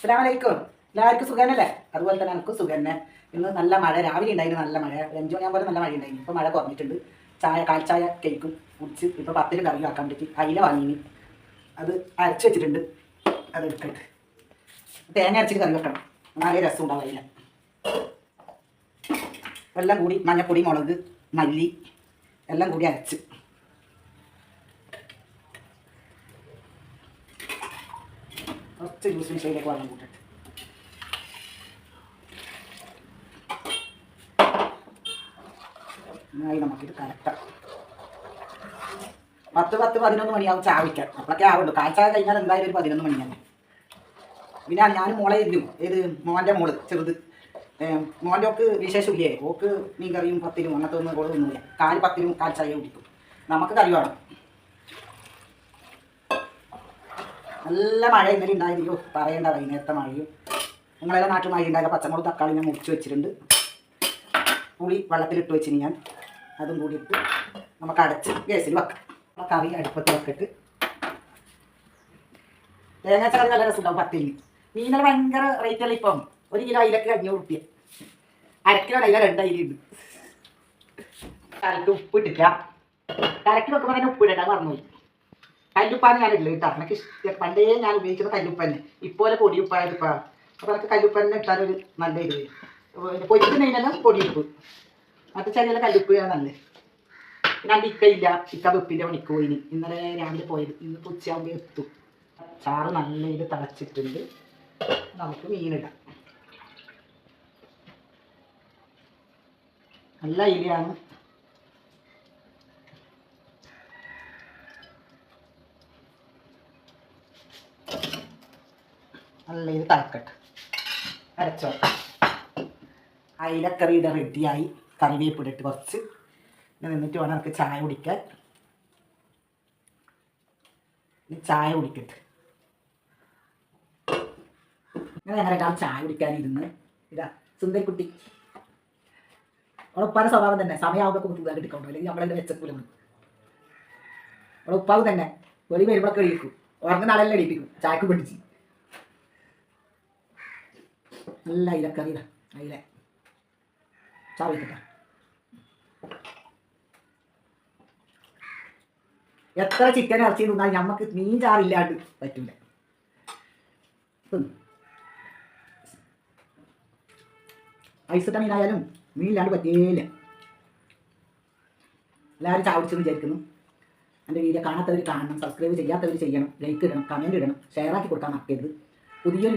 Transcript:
അസ്സലാമലൈക്കും. എല്ലാവർക്കും സുഖനല്ലേ അതുപോലെ തന്നെ എനിക്ക് സുഖന്നെ. ഇന്ന് നല്ല മഴ. രാവിലെ ഉണ്ടായിരുന്നു നല്ല മഴ. അഞ്ച് മണിയാകുമ്പോൾ നല്ല മഴ ഉണ്ടായിരുന്നു. ഇപ്പോൾ മഴ കുറഞ്ഞിട്ടുണ്ട്. ചായ കാൽച്ചായ കേക്കും കുടിച്ച് ഇപ്പോൾ പത്തിന് കറി ആക്കാൻ പറ്റി. അയില വാങ്ങിനി. അത് അരച്ച് വെച്ചിട്ടുണ്ട്. അത് എടുക്കട്ടെ തേങ്ങ അരച്ചിട്ട് കറി വെക്കണം. നല്ല രസം ഉണ്ടാവില്ല എല്ലാം കൂടി മഞ്ഞപ്പൊടി മുളക് മല്ലി എല്ലാം കൂടി അരച്ച്. കുറച്ച് ജ്യൂസ് മിഷയിലേക്ക് വെള്ളം കൂട്ടിട്ട്. നന്നായി നമുക്കിത് കറക്റ്റാം. പത്ത് പത്ത് പതിനൊന്ന് മണിയാവും ചാവിക്കാൻ. അപ്പോഴൊക്കെ ആവുള്ളൂ. കാഴ്ച കഴിഞ്ഞാൽ എന്തായാലും ഒരു പതിനൊന്ന് മണിയാണ് പിന്നെ ഞാൻ മോളെ ഇരുന്നു ഏത് മോന്റെ മോൾ ചെറുത്. മോന്റെ ഒക്കെ വിശേഷമില്ലേ? ഓക്ക് മീൻ കറിയും പത്തിനും അങ്ങനത്തെ ഒന്നും കൂടെ ഒന്നുമില്ല കാൽ പത്തിനും കാൽ ചായ കുടിക്കും. നമുക്ക് കറി വേണം. നല്ല മഴ ഇന്നലെ ഉണ്ടായിരിക്കും പറയണ്ട വൈകുന്നേരത്തെ മഴയും. നിങ്ങളെല്ലാം നാട്ടിൽ മഴ ഉണ്ടായ പച്ചമുളക് തക്കാളി ഞാൻ മുറിച്ച് വെച്ചിട്ടുണ്ട്. പുളി വെള്ളത്തിലിട്ട് വെച്ചിന് ഞാൻ. അതും കൂടി ഇട്ട് നമുക്ക് അടച്ച് ഗ്യാസിൽ വെക്കാം. ആ കറി അടുപ്പത്ത് വെക്കിട്ട്. തേങ്ങ കറി നല്ല രസമുണ്ടാവും പത്തിന് മീനെ ഭയങ്കര റേറ്റ് അല്ല ഇപ്പം? ഒരു കിലോ അയിലക്ക് അഞ്ഞൂറ് റുപ്യ അരക്കിലോ കിലോ അയില രണ്ട് അയിലുണ്ട് കറിക്ക് ഉപ്പിട്ടില്ല കരക്ക് വെക്കുമ്പോൾ തന്നെ ഉപ്പ് ഇടണ്ട മറന്നുപോയി. കല്ലുപ്പാണ് ഞാൻ ഇല്ല കേട്ടോ എനിക്ക് പണ്ടേ ഞാൻ ഉപയോഗിക്കുന്ന കല്ലുപ്പന്നെ. ഇപ്പോലെ പൊടിയുപ്പായത് ഇപ്പം അപ്പോൾ എനിക്ക് കല്ലുപ്പന്നെ ഒരു നല്ല ഇത് പൊരിക്കുന്നതിനെല്ലാം പൊടിയുപ്പ്. മറ്റേ ചെറിയ കല്ലുപ്പ് നല്ലത് പിന്നെ എന്റെ ഇക്ക വെപ്പിന്റെ പണിക്ക് പോയിന്. ഇന്നലെ രാവിലെ പോയത്. ഇന്ന് ഉച്ചയാകുമ്പോൾ എത്തും. ചാറ് നല്ല ഇത് തിളച്ചിട്ടുണ്ട്. നമുക്ക് മീനിടാം. നല്ല ഇലയാണ് നല്ല ഇത് അരച്ചോ അയിലക്കറിയുടെ റെഡിയായി കറിവേപ്പിടിട്ട് കുറച്ച്. നിന്നിട്ട് വേണം നമുക്ക് ചായ കുടിക്കാൻ. ചായ കുടിക്കട്ടെ. ഞങ്ങൾ രണ്ടാളും ചായ കുടിക്കാനിരുന്ന്. ഇതാ സുന്ദരിക്കുട്ടി. ഉപ്പാന സ്വഭാവം തന്നെ. സമയമാകുമ്പോൾ കുത്തുക എടുക്കണ്ടോ അല്ലെങ്കിൽ നമ്മളെ വെച്ചക്കൂല ഉപ്പാവ് തന്നെ. ഒരു വരുമ്പോഴൊക്കെ എഴുതിക്കും ഉറങ്ങുന്ന ആളെല്ലാം എഴുതിക്കും ചായക്ക് പിടിച്ച്. നല്ല അയിലക്കറി ഇതാ അയില. ചായ വെക്കട്ടെ എത്ര ചിക്കൻ ഇറച്ചി തിന്നാൽ നമുക്ക് മീൻ ചാറില്ലാണ്ട് പറ്റൂല. ഉം. ഐസിട്ട മീനായാലും മീനില്ലാണ്ട് പറ്റിയില്ല എല്ലാവരും ചാവിടിച്ചെന്ന് വിചാരിക്കുന്നു. എന്റെ വീഡിയോ കാണാത്തവർ കാണണം സബ്സ്ക്രൈബ് ചെയ്യാത്തവർ ചെയ്യണം ലൈക്ക് ഇടണം കമന്റ് ഇടണം ഷെയർ ആക്കി കൊടുക്കാൻ മറക്കരുത്. പുതിയൊരു